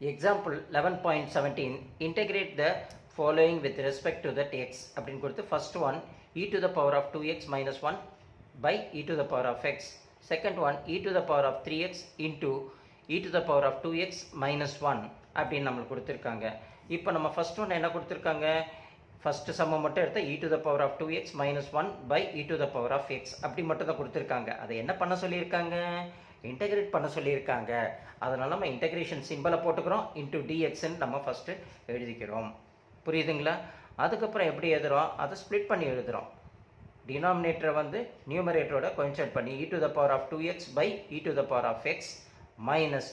Example 11.17 integrate the following with respect to that x அப்படின்னு கொடுத்து first one e to the power of 2x minus 1 by e to the power of x second one e to the power of 3x into e to the power of 2x minus 1 அப்படின்னு நம்மளுக்கு கொடுத்துருக்காங்க இப்போ நம்ம first one என்ன கொடுத்துருக்காங்க first சம்ம மட்டும் எடுத்தா e to the power of 2x minus 1 by e to the power of x அப்படி மட்டும் தான் கொடுத்துருக்காங்க அதை என்ன பண்ண சொல்லியிருக்காங்க இன்டகிரேட் பண்ண சொல்லியிருக்காங்க. அதனால் நம்ம இன்டகிரேஷன் சிம்பிளை போட்டுக்கிறோம். இன்டூ டிஎக்ஸ்ன்னு நம்ம ஃபஸ்ட்டு எழுதிக்கிறோம். புரியுதுங்களா? அதுக்கப்புறம் எப்படி எழுதுறோம்? அதை ஸ்ப்ளிட் பண்ணி எழுதுகிறோம் டினாமினேட்டரை வந்து நியூமரேட்டரோட கொஞ்சம் பண்ணி e to the power of two x by e to the power of x minus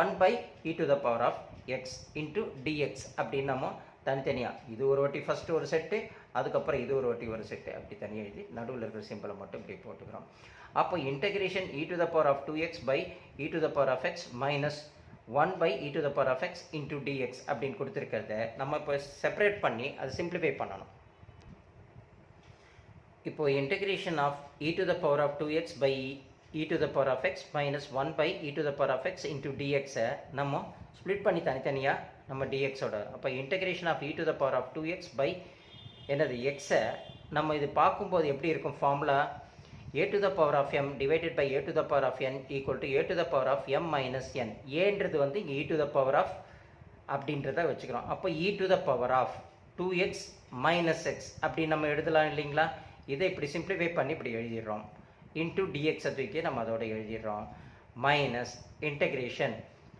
one by e to the power of x into dx அப்படின்னு நம்ம தனித்தனியாக இது ஒரு வாட்டி ஃபஸ்ட்டு ஒரு செட்டு அதுக்கப்புறம் இது ஒரு வாட்டி ஒரு செட்டு அப்படி தனியாக எழுதி நடுவில் இருக்கிற சிம்பிளை மட்டும் இப்படி போட்டுக்கிறோம். அப்போ integration e to the power of two x by e to the power of x minus one by e to the power of x into dx அப்படின்னு கொடுத்துருக்கிறத நம்ம இப்போ செப்பரேட் பண்ணி அதை சிம்பிளிஃபை பண்ணணும். இப்போது integration of e to the power of two x by e to the power of x minus one by e to the power of x into டிஎக்ஸை நம்ம split பண்ணி தனித்தனியாக நம்ம டிஎக்ஸோட அப்போ integration of e to the power of two x by என்னது எக்ஸை நம்ம இது பார்க்கும்போது எப்படி இருக்கும் formula a to the power of m divided by a to the power of n equal to a to the power of m minus n. ஏன்றது வந்து இங்கே e to the power of அப்படின்றத வச்சுக்கிறோம். அப்போ e to the power of 2x minus x அப்படி நம்ம எழுதலாம் இல்லைங்களா? இதை இப்படி சிம்பிளிஃபை பண்ணி இப்படி எழுதிடுறோம். இன்டூ டிஎக்ஸை தூக்கி நம்ம அதோட எழுதிடுறோம். மைனஸ் இன்டெக்ரேஷன்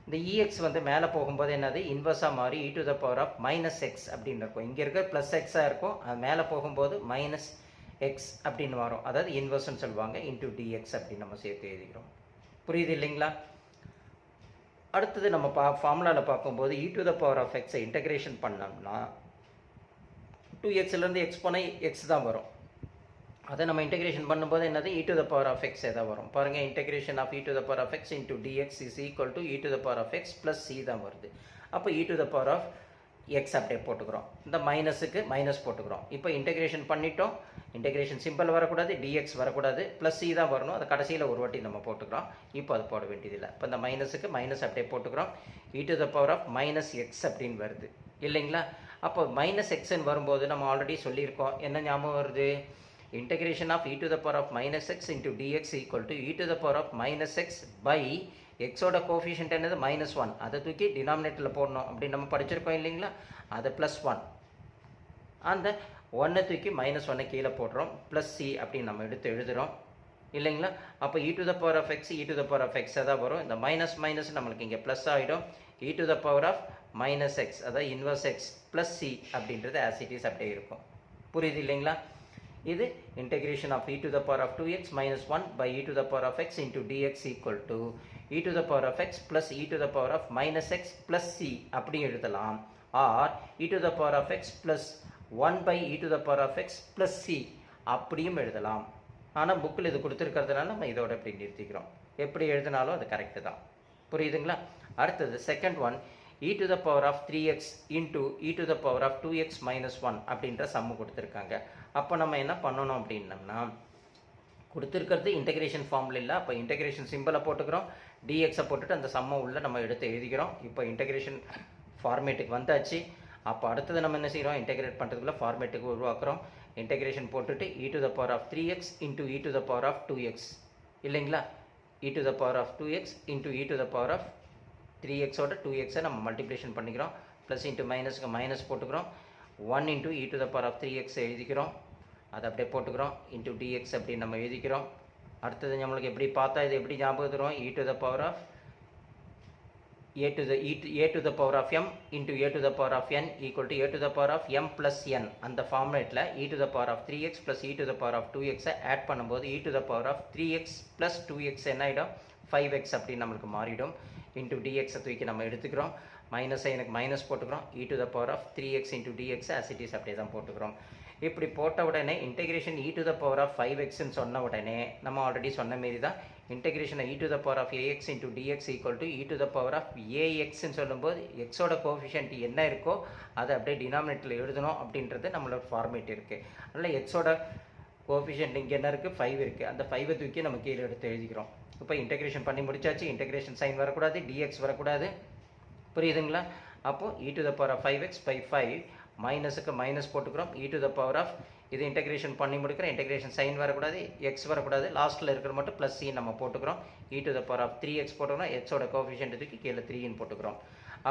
இந்த இஎக்ஸ் வந்து மேலே போகும்போது என்னது? இன்வர்ஸாக மாறி e to the power of minus x அப்படின்னு இருக்கும். இங்கே இருக்க ப்ளஸ் எக்ஸாக இருக்கும். அது மேலே போகும்போது மைனஸ் எக்ஸ் அப்படின்னு வரும். அதாவது இன்வர்ஸ்ன்னு சொல்லுவாங்க. இன்டூ டிஎக்ஸ் அப்படின்னு நம்ம சேர்த்து எழுதிக்கிறோம். புரியுது இல்லைங்களா? அடுத்தது நம்ம பா ஃபார்முலாவில் பார்க்கும்போது e to the power of எக்ஸை இன்டகிரேஷன் பண்ணோம்னா டூ எக்ஸ்லேருந்து எக்ஸ் போனால் எக்ஸ் தான் வரும். அதை நம்ம இன்டகிரேஷன் பண்ணும்போது என்னது? E to the power of x எதாவது வரும். பாருங்கள் integration of e to the power of x into dx is equal to e to the power of x plus C தான் வருது. அப்போ e to the power of x அப்படியே போட்டுக்கிறோம். இந்த மைனஸுக்கு மைனஸ் போட்டுக்கிறோம். இப்போ இன்டகிரேஷன் பண்ணிட்டோம். இன்டெகிரேஷன் சிம்பிள் வரக்கூடாது டிஎக்ஸ் வரக்கூடாது ப்ளஸ் சி தான் வரணும். அது கடைசியில் ஒரு வாட்டி நம்ம போட்டுக்கிறோம். இப்போ அது போட வேண்டியதில்லை. இப்போ இந்த மைனஸுக்கு மைனஸ் அப்படியே போட்டுக்கிறோம். E to the power of minus x அப்படின்னு வருது. இல்லைங்களா? அப்போ மைனஸ் எக்ஸ்ன்னு வரும்போது நம்ம ஆல்ரெடி சொல்லியிருக்கோம். என்ன ஞாபகம் வருது? Integration of e to the power of minus x into dx equal to e to the power of minus x by எக்ஸோட கோஃபிஷியன்ட் என்னது? மைனஸ் ஒன் அதை தூக்கி டினாமினேட்டரில் போடணும். அப்படின்னு நம்ம படிச்சிருக்கோம் இல்லைங்களா? அதை ப்ளஸ் ஒன் அந்த ஒன்னை தூக்கி மைனஸ் ஒன்னை கீழே போடுறோம். ப்ளஸ் சி அப்படின்னு நம்ம எடுத்து எழுதுகிறோம் இல்லைங்களா? அப்போ e to the power of x e to the power of x தான் வரும். இந்த மைனஸ் மைனஸ் நம்மளுக்கு இங்கே ப்ளஸ் ஆகிடும் e to the power of minus x அதாவது இன்வர்ஸ் எக்ஸ் ப்ளஸ் சி அப்படின்றது ஆசிட்டிஸ் அப்படியே இருக்கும். புரியுது இல்லைங்களா? இது integration of e to the power of two x minus one by e to the power of x into dx equal to e to the power of x plus e to the power of minus x plus C அப்படி எழுதலாம். Or e to the power of x plus one by e to the power of x plus C அப்படியும் எழுதலாம். ஆனால் புக்கில் இது கொடுத்துருக்கிறதுனால நம்ம இதோட இப்படி நிறுத்திக்கிறோம். எப்படி எழுதினாலும் அது கரெக்டு தான். புரியுதுங்களா? அடுத்தது second one e to the power of three x into e to the power of two x minus one அப்படின்ற சம்மு கொடுத்துருக்காங்க. அப்போ நம்ம என்ன பண்ணணும் அப்படின்னம்னா கொடுத்துருக்கிறது இன்டகிரேஷன் ஃபார்மில் இல்லை அப்போ இன்டகிரேஷன் சிம்பிளை போட்டுக்கிறோம். டிஎக்ஸை போட்டுட்டு அந்த சம்மை உள்ள நம்ம எடுத்து எழுதிக்கிறோம். இப்போ இன்டகிரேஷன் ஃபார்மேட்டுக்கு வந்தாச்சு. அப்போ அடுத்தது நம்ம என்ன செய்கிறோம் இன்டகிரேட் பண்ணுறதுக்குள்ள ஃபார்மேட்டுக்கு உருவாக்குறோம். இன்டெகிரேஷன் போட்டுட்டு e to the power of three x into e to the power of two x இல்லைங்களா? E to the power of two x into e to the power of three x two எக்ஸை நம்ம multiplication பண்ணிக்கிறோம். Plus into மைனஸ்க்கு minus போட்டுக்கிறோம். One into e to the power of three x எழுதிக்கிறோம். அதை அப்படியே போட்டுக்கிறோம். இன்ட்டு டிஎக்ஸ் அப்படின்னு நம்ம எழுதிக்கிறோம். அடுத்தது நம்மளுக்கு எப்படி பார்த்தா இது எப்படி ஞாபகம் தரும் e to the power of a to the e to, a to the power of m into a to the power of n equal to a to the power of m plus n. அந்த ஃபார்மேட்டில் e to the power of 3x plus e to the power of 2x add பண்ணும்போது e to the power of 3x plus 2x என்ன ஆகிடும் five X அப்படின்னு நம்மளுக்கு மாறிடும். Into டிஎக்ஸை தூக்கி நம்ம எடுத்துக்கிறோம். மைனஸை எனக்கு மைனஸ் போட்டுக்கிறோம். E to the power of three x into dx as it is அப்படியே தான் போட்டுக்கிறோம். இப்படி போட்ட உடனே integration e to the power of five எக்ஸ்ன்னு சொன்ன உடனே நம்ம ஆல்ரெடி சொன்ன மாரி தான் integration e to the power of ax into dx equal to e to the power of ஏஎக்ஸ்ன்னு சொல்லும்போது எக்ஸோட கோஃபிஷியன்ட் என்ன இருக்கோ அதை அப்படியே டினாமினேட்டில் எழுதணும் அப்படின்றது நம்மளோட ஃபார்மேட் இருக்குது அதனால் எக்ஸோட கோஃபிஷியன்ட் இங்கே என்ன இருக்குது ஃபைவ் இருக்குது அந்த ஃபைவை தூக்கி நம்ம கீழே எடுத்து எழுதிக்கிறோம். இப்போ இன்டெகிரேஷன் பண்ணி முடிச்சாச்சு இன்டெகிரேஷன் சைன் வரக்கூடாது டிஎக்ஸ் வரக்கூடாது. புரியுதுங்களா? அப்போது e to the power of five x by five மைனஸுக்கு minus போட்டுக்கிறோம். E to the power of இது இன்டகிரேஷன் பண்ணி முடிக்கிறோம். இன்டகிரேஷன் சைன் வரக்கூடாது எக்ஸ் வரக்கூடாது. லாஸ்ட்டில் இருக்கிற மட்டும் ப்ளஸ் சி நம்ம போட்டுக்கிறோம். E to the power of three x போட்டுக்கிறோம். எக்ஸோட கோஃபிஷியன்ட் இதுக்கு கீழே த்ரீன்னு போட்டுக்கிறோம்.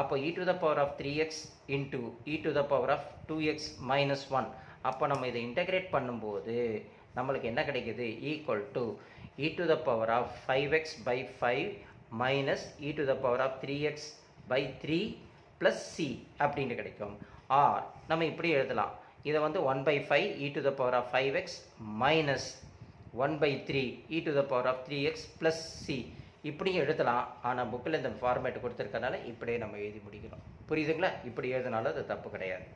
அப்போ e to the power of three x into e to the power of two x minus one அப்போ நம்ம இதை இன்டகிரேட் பண்ணும்போது நம்மளுக்கு என்ன கிடைக்குது? Equal to e to the power of five x by five minus e to the power of three x by three plus c அப்படின்ட்டு கிடைக்கும். R நம்ம இப்படி எழுதலாம். இதை வந்து one by five e to the power of five x minus one by three e to the power of three x plus c இப்படியும் எழுதலாம். ஆனால் புக்கில் இந்த ஃபார்மேட் கொடுத்துருக்கனால இப்படியே நம்ம எழுதி முடிக்கணும். புரியுதுங்களா? இப்படி எழுதினாலும் அது தப்பு கிடையாது.